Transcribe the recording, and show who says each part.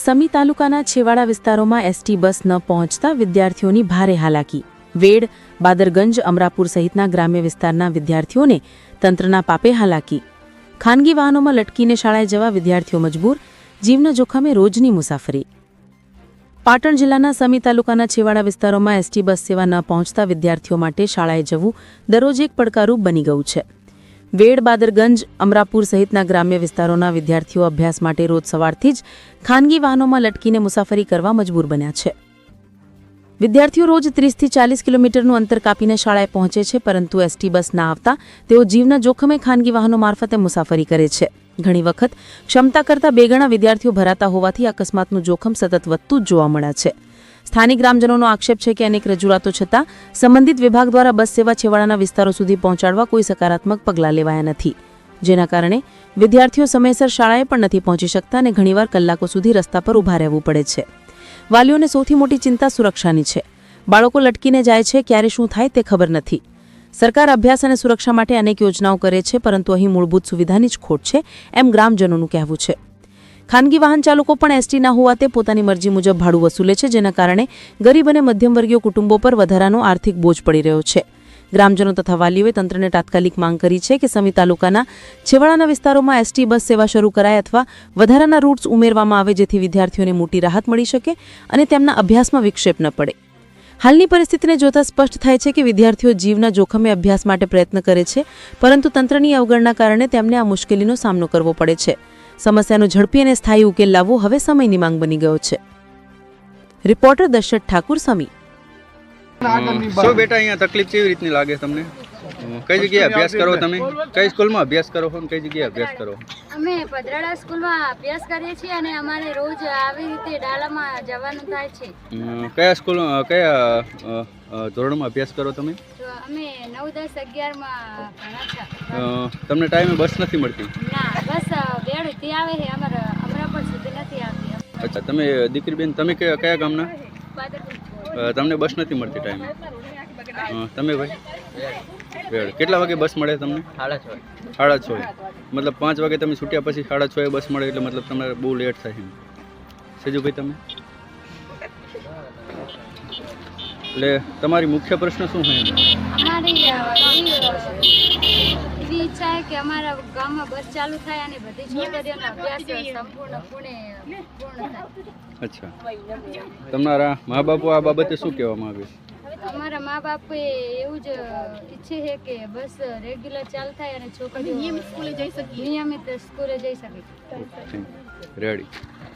Speaker 1: સમી તાલુકાના છેવાડા વિસ્તારોમાં ST bus ન પહોંચતા વિદ્યાર્થીઓની ભારે હાલાકી. વેડ, બાદરગંજ, અમરાપુર સહિતના ગ્રામ્ય વિસ્તારના વિદ્યાર્થીઓને તંત્રના પાપે હાલાકી. ખાનગી વાહનોમાં લટકીને શાળાએ જવા વિદ્યાર્થીઓ મજબૂર. જીવના જોખમે રોજની મુસાફરી. પાટણ જિલ્લાના સમી તાલુકાના છેવાડા વિસ્તારોમાં એસટી બસ સેવા ન પહોંચતા વિદ્યાર્થીઓ માટે શાળાએ જવું દરરોજ એક પડકારરૂપ બની ગયું છે. વેડ બાદરગંજ અમરાપુર સહિતના ગ્રામ્ય વિસ્તારોના વિદ્યાર્થીઓ અભ્યાસ માટે રોજ સવારથી જ ખાનગી વાહનોમાં લટકીને મુસાફરી કરવા મજબૂર બન્યા છે. વિદ્યાર્થીઓ રોજ ત્રીસથી ચાલીસ કિલોમીટરનું અંતર કાપીને શાળાએ પહોંચે છે, પરંતુ એસટી બસ ના આવતા તેઓ જીવના જોખમે ખાનગી વાહનો મારફતે મુસાફરી કરે છે. ઘણી વખત ક્ષમતા કરતાં બેગણા વિદ્યાર્થીઓ ભરાતા હોવાથી અકસ્માતનું જોખમ સતત વધતું જ જોવા મળે છે. સ્થાનિક ગ્રામજનોનો આક્ષેપ છે કે અનેક રજૂઆતો છતાં સંબંધિત વિભાગ દ્વારા બસ સેવા છેવાડાના વિસ્તારો સુધી પહોંચાડવા કોઈ સકારાત્મક પગલાં લેવાયા નથી. જેના કારણે વિદ્યાર્થીઓ સમયસર શાળાએ પણ નથી પહોંચી શકતા અને ઘણીવાર કલાકો સુધી રસ્તા પર ઊભા રહેવું પડે છે. વાલીઓને સૌથી મોટી ચિંતા સુરક્ષાની છે. બાળકો લટકીને જાય છે, ક્યારે શું થાય તે ખબર નથી. સરકાર અભ્યાસ અને સુરક્ષા માટે અનેક યોજનાઓ કરે છે, પરંતુ અહીં મૂળભૂત સુવિધાની જ ખોટ છે, એમ ગ્રામજનોનું કહેવું છે. ખાનગી વાહન ચાલકો પણ એસટી ના હોવા તે પોતાની મરજી મુજબ ભાડું વસૂલે છે, જેના કારણે ગરીબ અને મધ્યમવર્ગીય કુટુંબો પર વધારાનો આર્થિક બોજ પડી રહ્યો છે. ગ્રામજનો તથા વાલીઓએ તંત્રને તાત્કાલિક માંગ કરી છે કે સમી તાલુકાના છેવાડાના વિસ્તારોમાં એસટી બસ સેવા શરૂ કરાય અથવા વધારાના રૂટ્સ ઉમેરવામાં આવે જેથી વિદ્યાર્થીઓને મોટી રાહત મળી શકે અને તેમના અભ્યાસમાં વિક્ષેપ ન પડે. હાલની પરિસ્થિતિને જોતા સ્પષ્ટ થાય છે કે વિદ્યાર્થીઓ જીવના જોખમે અભ્યાસ માટે પ્રયત્ન કરે છે, પરંતુ તંત્રની અવગણના કારણે તેમને આ મુશ્કેલીનો સામનો કરવો પડે છે. સમસ્યાનો ઝડપી અને સ્થાયી ઉકેલ લાવવો હવે સમયની માંગ બની ગયો છે. રિપોર્ટર દશરથ ઠાકુર સમી.
Speaker 2: શું બેટા અહીંયા તકલીફ કેવી રીતની લાગે તમને? કઈ જગ્યાએ અભ્યાસ કરો તમે? કઈ સ્કૂલમાં અભ્યાસ કરો છો કઈ જગ્યાએ અભ્યાસ કરો?
Speaker 3: અમે પધરાડા સ્કૂલમાં અભ્યાસ કરીએ છીએ અને અમારે રોજ આવી રીતે ડાલામાં જવાનું થાય છે.
Speaker 2: કયા સ્કૂલ કયા ધોરણમાં અભ્યાસ કરો તમે?
Speaker 3: અમે નવ દસ અગિયારમાં
Speaker 2: તમને ટાઈમે બસ નથી મળતી?
Speaker 3: ના. બસ આવે છે અમારા અમરાપર સુધી નથી આવતી
Speaker 2: અચ્છા તમે દીકરી બેન તમે કયા કયા ગામના? તમને બસ નથી મળતી ટાઈમે તમે ભાઈ? વેળ. કેટલા વાગે બસ મળે તમને? સાડા છ મતલબ પાંચ વાગે તમે છૂટ્યા પછી સાડા છ એ બસ મળે એટલે મતલબ તમારે બહુ લેટ થાય સેજુભાઈ તમે? એટલે તમારી મુખ્ય પ્રશ્ન શું હોય એમ?
Speaker 3: અમારી એવી ઈચ્છા છે કે અમારા ગામમાં બસ ચાલુ થાય અને બધી છોકરીઓનો અભ્યાસ સંપૂર્ણ પૂર્ણે પૂર્ણ થાય.
Speaker 2: અચ્છા. તમારા મા બાપ આ બાબતે શું કહેવા માંગે છે?
Speaker 3: અમારા મા બાપે એવું જ ઈચ્છે છે કે બસ રેગ્યુલર ચાલુ થાય અને છોકરીઓ નિયમિત સ્કૂલે જઈ શકે નિયમિત સ્કૂલે જઈ શકે.
Speaker 2: રેડી.